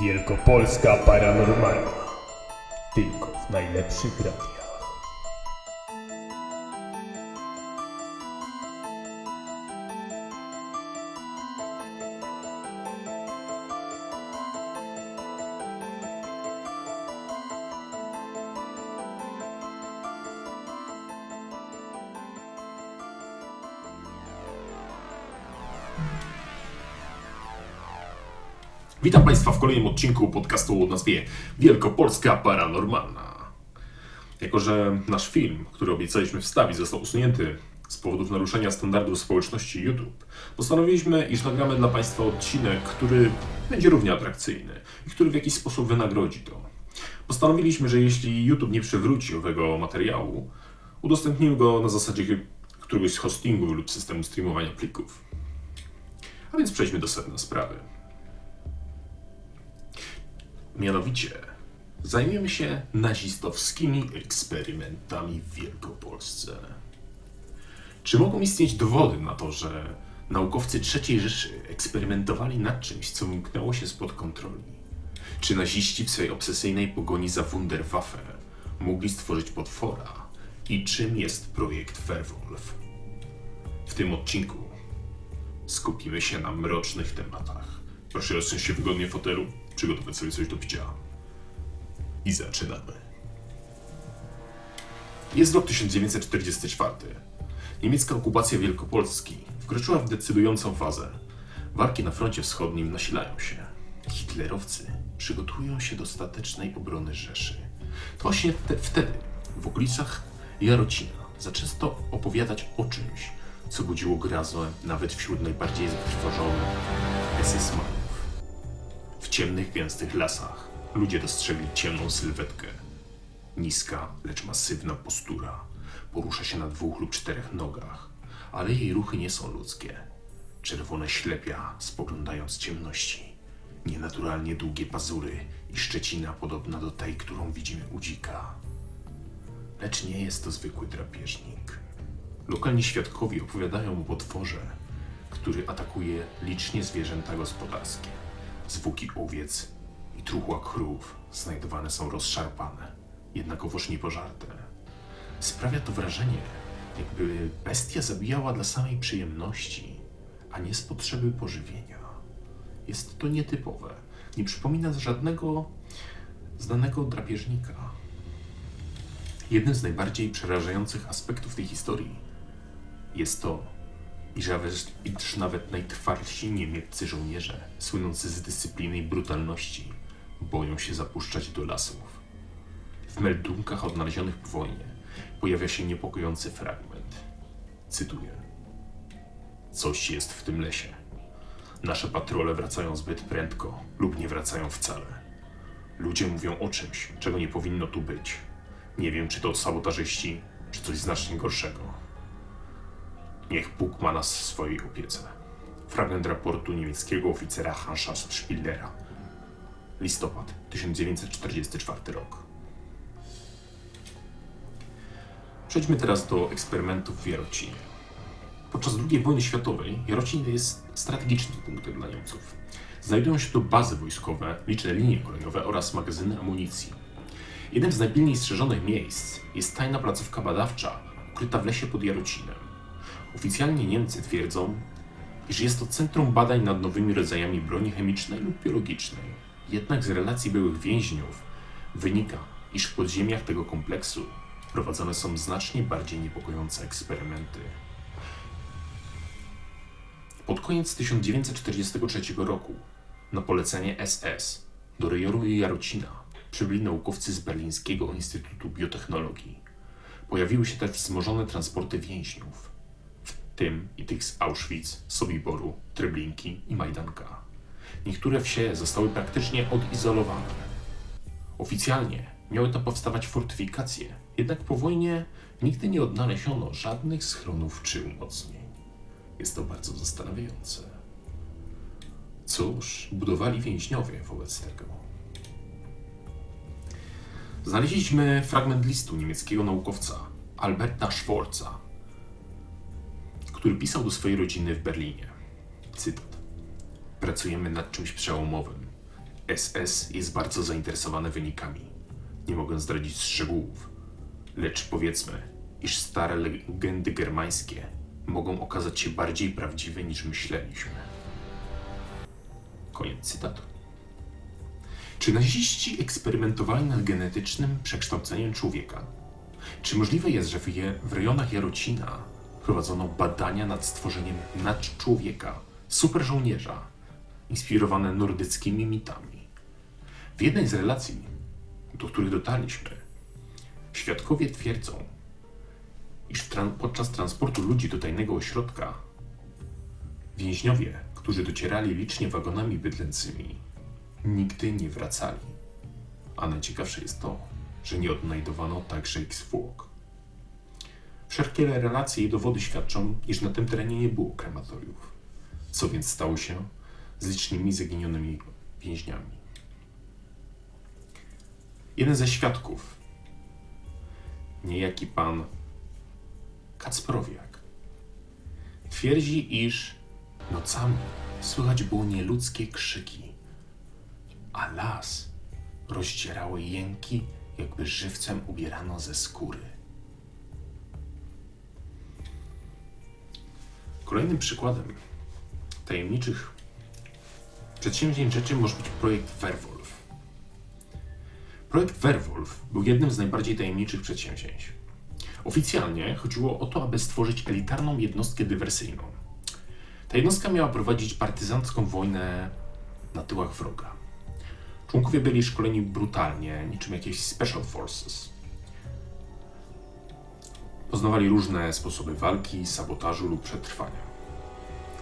Wielkopolska Paranormalna. Tylko w najlepszych radiach. Witam Państwa w kolejnym odcinku podcastu o nazwie Wielkopolska Paranormalna. Jako, że nasz film, który obiecaliśmy wstawić, został usunięty z powodów naruszenia standardów społeczności YouTube, postanowiliśmy, iż nagramy dla Państwa odcinek, który będzie równie atrakcyjny i który w jakiś sposób wynagrodzi to. Postanowiliśmy, że jeśli YouTube nie przywróci owego materiału, udostępnimy go na zasadzie któregoś z hostingów lub systemu streamowania plików. A więc przejdźmy do sedna sprawy. Mianowicie zajmiemy się nazistowskimi eksperymentami w Wielkopolsce. Czy mogą istnieć dowody na to, że naukowcy III Rzeszy eksperymentowali nad czymś, co wymknęło się spod kontroli? Czy naziści w swej obsesyjnej pogoni za Wunderwaffe mogli stworzyć potwora? I czym jest projekt Werwolf? W tym odcinku skupimy się na mrocznych tematach. Proszę rozsiąść się wygodnie w fotelu, przygotować sobie coś do picia. I zaczynamy. Jest rok 1944. Niemiecka okupacja Wielkopolski wkroczyła w decydującą fazę. Walki na froncie wschodnim nasilają się. Hitlerowcy przygotowują się do statecznej obrony Rzeszy. To właśnie te, wtedy, w okolicach Jarocina, zaczęto opowiadać o czymś, co budziło grazę nawet wśród najbardziej zatrwożonych SS-manów. W ciemnych, gęstych lasach ludzie dostrzegli ciemną sylwetkę. Niska, lecz masywna postura. Porusza się na dwóch lub czterech nogach, ale jej ruchy nie są ludzkie. Czerwone ślepia spoglądają z ciemności. Nienaturalnie długie pazury i szczecina podobna do tej, którą widzimy u dzika. Lecz nie jest to zwykły drapieżnik. Lokalni świadkowie opowiadają o potworze, który atakuje licznie zwierzęta gospodarskie. Zwłoki owiec i truchła krów znajdowane są rozszarpane, jednakowoż niepożarte. Sprawia to wrażenie, jakby bestia zabijała dla samej przyjemności, a nie z potrzeby pożywienia. Jest to nietypowe. Nie przypomina żadnego znanego drapieżnika. Jednym z najbardziej przerażających aspektów tej historii jest to, iż nawet, iż nawet najtwardsi niemieccy żołnierze, słynący z dyscypliny i brutalności, boją się zapuszczać do lasów. W meldunkach odnalezionych po wojnie pojawia się niepokojący fragment. Cytuję. Coś jest w tym lesie. Nasze patrole wracają zbyt prędko lub nie wracają wcale. Ludzie mówią o czymś, czego nie powinno tu być. Nie wiem, czy to sabotażyści, czy coś znacznie gorszego. Niech Bóg ma nas w swojej opiece. Fragment raportu niemieckiego oficera Hansa Spillera. Listopad 1944 rok. Przejdźmy teraz do eksperymentów w Jarocinie. Podczas II wojny światowej Jarocin jest strategicznym punktem dla Niemców. Znajdują się tu bazy wojskowe, liczne linie kolejowe oraz magazyny amunicji. Jednym z najpilniej strzeżonych miejsc jest tajna placówka badawcza, ukryta w lesie pod Jarocinem. Oficjalnie Niemcy twierdzą, iż jest to centrum badań nad nowymi rodzajami broni chemicznej lub biologicznej. Jednak z relacji byłych więźniów wynika, iż w podziemiach tego kompleksu prowadzone są znacznie bardziej niepokojące eksperymenty. Pod koniec 1943 roku na polecenie SS do rejonu Jarocina przybyli naukowcy z Berlińskiego Instytutu Biotechnologii. Pojawiły się też wzmożone transporty więźniów, tym i tych z Auschwitz, Sobiboru, Treblinki i Majdanka. Niektóre wsie zostały praktycznie odizolowane. Oficjalnie miały tam powstawać fortyfikacje, jednak po wojnie nigdy nie odnaleziono żadnych schronów czy umocnień. Jest to bardzo zastanawiające. Cóż, budowali więźniowie wobec tego. Znaleźliśmy fragment listu niemieckiego naukowca Alberta Schwarza, który pisał do swojej rodziny w Berlinie. Cytat. Pracujemy nad czymś przełomowym. SS jest bardzo zainteresowane wynikami. Nie mogę zdradzić szczegółów, lecz powiedzmy, iż stare legendy germańskie mogą okazać się bardziej prawdziwe niż myśleliśmy. Koniec cytatu. Czy naziści eksperymentowali nad genetycznym przekształceniem człowieka? Czy możliwe jest, że w, je, w rejonach Jarocina prowadzono badania nad stworzeniem nadczłowieka, superżołnierza, inspirowane nordyckimi mitami? W jednej z relacji, do których dotarliśmy, świadkowie twierdzą, iż podczas transportu ludzi do tajnego ośrodka więźniowie, którzy docierali licznie wagonami bydlęcymi, nigdy nie wracali. A najciekawsze jest to, że nie odnajdowano także ich zwłok. Wszelkie relacje i dowody świadczą, iż na tym terenie nie było krematoriów. Co więc stało się z licznymi zaginionymi więźniami? Jeden ze świadków, niejaki pan Kacprowiak, twierdzi, iż nocami słychać było nieludzkie krzyki, a las rozdzierały jęki, jakby żywcem ubierano ze skóry. Kolejnym przykładem tajemniczych przedsięwzięć rzeczy może być projekt Werwolf. Projekt Werwolf był jednym z najbardziej tajemniczych przedsięwzięć. Oficjalnie chodziło o to, aby stworzyć elitarną jednostkę dywersyjną. Ta jednostka miała prowadzić partyzancką wojnę na tyłach wroga. Członkowie byli szkoleni brutalnie, niczym jakieś special forces. Poznawali różne sposoby walki, sabotażu lub przetrwania.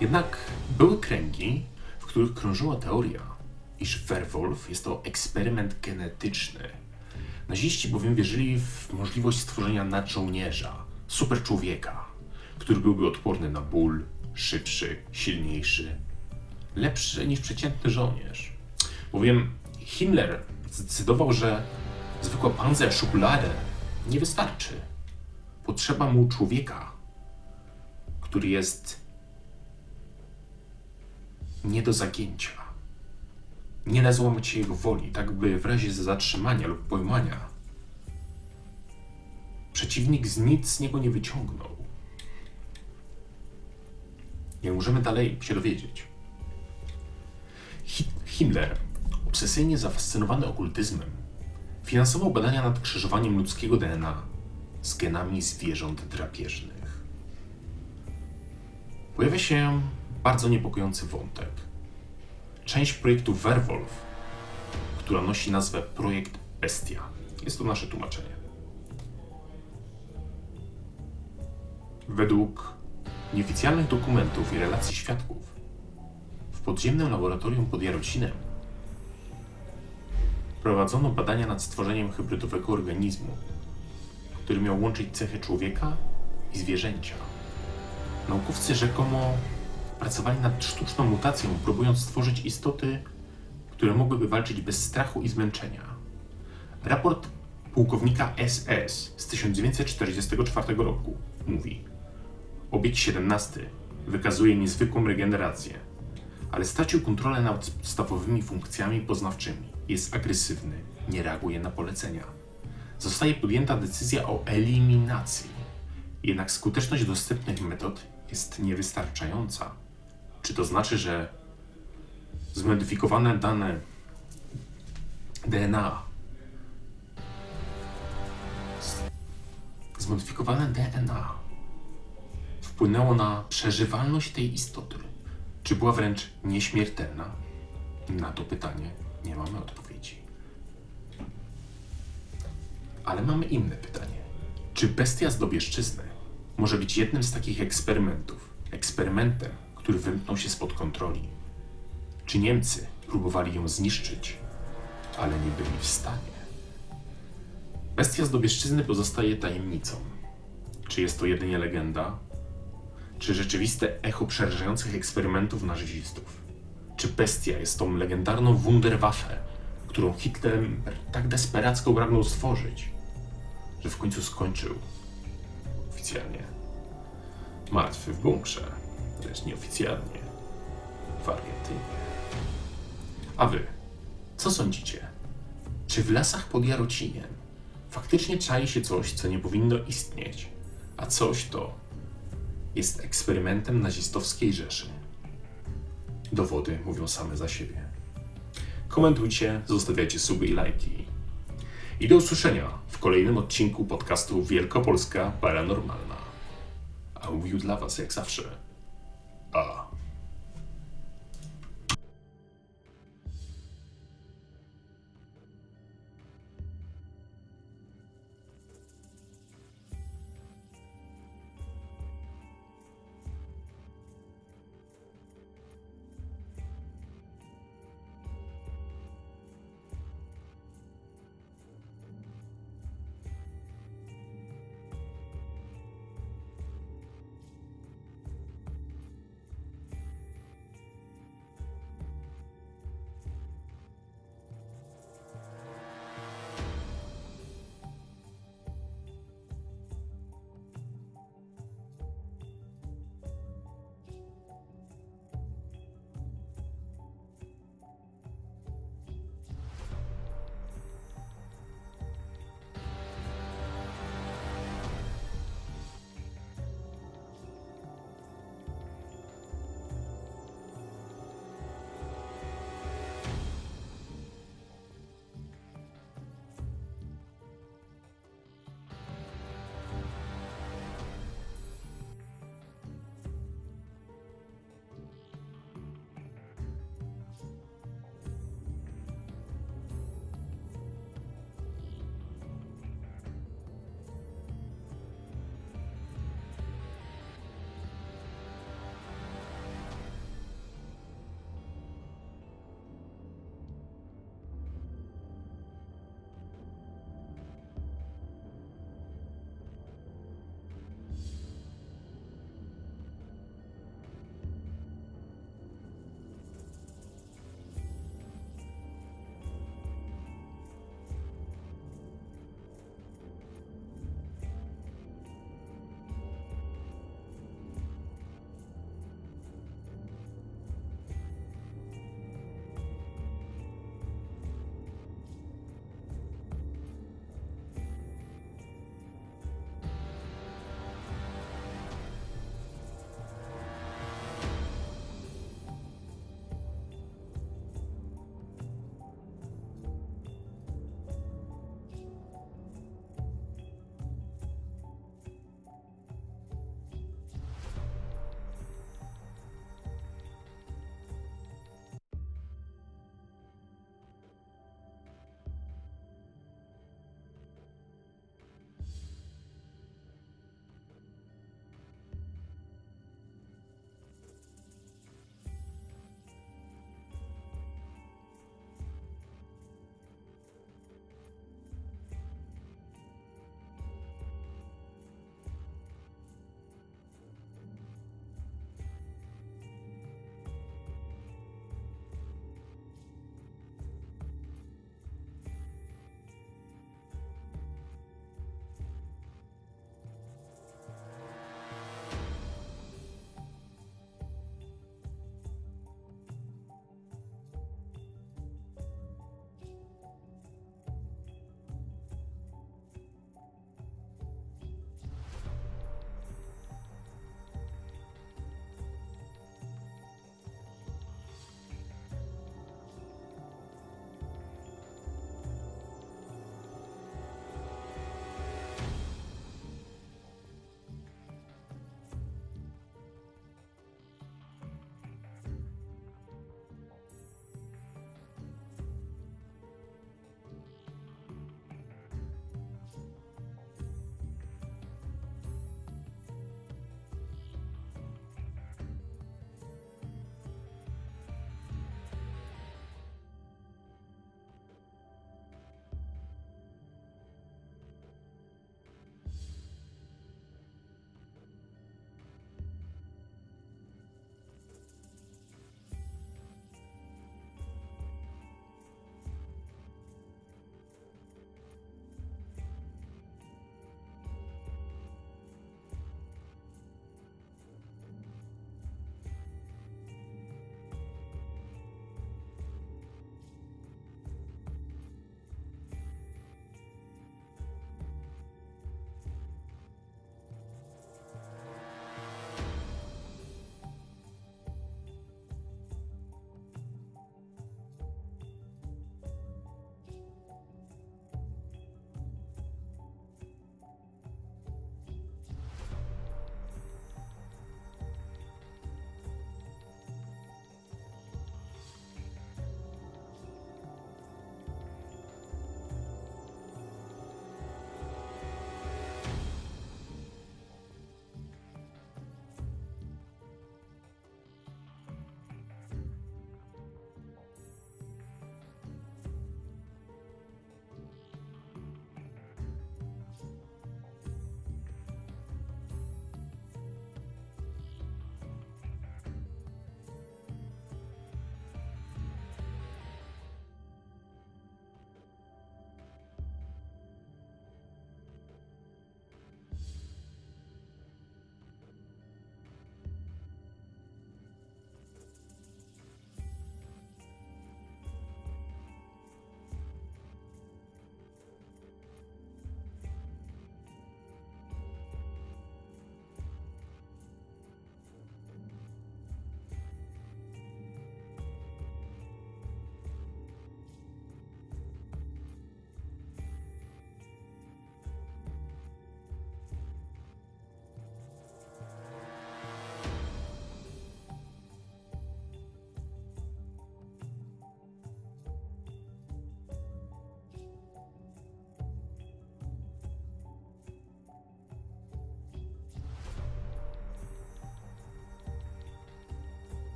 Jednak były kręgi, w których krążyła teoria, iż Werwolf jest to eksperyment genetyczny. Naziści bowiem wierzyli w możliwość stworzenia nadżołnierza, superczłowieka, który byłby odporny na ból, szybszy, silniejszy, lepszy niż przeciętny żołnierz. Bowiem Himmler zdecydował, że zwykła Panzerschublade nie wystarczy. Potrzeba mu człowieka, który jest nie do zagięcia. Nie da złamać jego woli, tak by w razie zatrzymania lub pojmania przeciwnik z nic z niego nie wyciągnął. Nie możemy dalej się dowiedzieć. Hi- Himmler, obsesyjnie zafascynowany okultyzmem, finansował badania nad krzyżowaniem ludzkiego DNA z genami zwierząt drapieżnych. Pojawia się bardzo niepokojący wątek. Część projektu Werwolf, która nosi nazwę Projekt Bestia. Jest to nasze tłumaczenie. Według nieoficjalnych dokumentów i relacji świadków, w podziemnym laboratorium pod Jarocinem prowadzono badania nad stworzeniem hybrydowego organizmu, który miał łączyć cechy człowieka i zwierzęcia. Naukowcy rzekomo pracowali nad sztuczną mutacją, próbując stworzyć istoty, które mogłyby walczyć bez strachu i zmęczenia. Raport pułkownika SS z 1944 roku mówi: Obiekt 17 wykazuje niezwykłą regenerację, ale stracił kontrolę nad podstawowymi funkcjami poznawczymi. Jest agresywny, nie reaguje na polecenia. Zostaje podjęta decyzja o eliminacji. Jednak skuteczność dostępnych metod jest niewystarczająca. Czy to znaczy, że zmodyfikowane dane DNA zmodyfikowane DNA wpłynęło na przeżywalność tej istoty? Czy była wręcz nieśmiertelna? Na to pytanie nie mamy odpowiedzi. Ale mamy inne pytanie. Czy bestia z Dobieszczyzny może być jednym z takich eksperymentów? Eksperymentem, który wymknął się spod kontroli? Czy Niemcy próbowali ją zniszczyć, ale nie byli w stanie? Bestia z Dobieszczyzny pozostaje tajemnicą. Czy jest to jedynie legenda? Czy rzeczywiste echo przerażających eksperymentów nazistów? Czy bestia jest tą legendarną Wunderwaffe, którą Hitler tak desperacko pragnął stworzyć, że w końcu skończył oficjalnie martwy w bunkrze, lecz nieoficjalnie w Argentynie? A wy, Co sądzicie? Czy w lasach pod Jarocinem faktycznie czai się coś, co nie powinno istnieć, a coś to jest eksperymentem nazistowskiej Rzeszy? Dowody mówią same za siebie. Komentujcie, zostawiajcie suby i lajki. I do usłyszenia kolejnym odcinku podcastu Wielkopolska Paranormalna. A mówił dla Was jak zawsze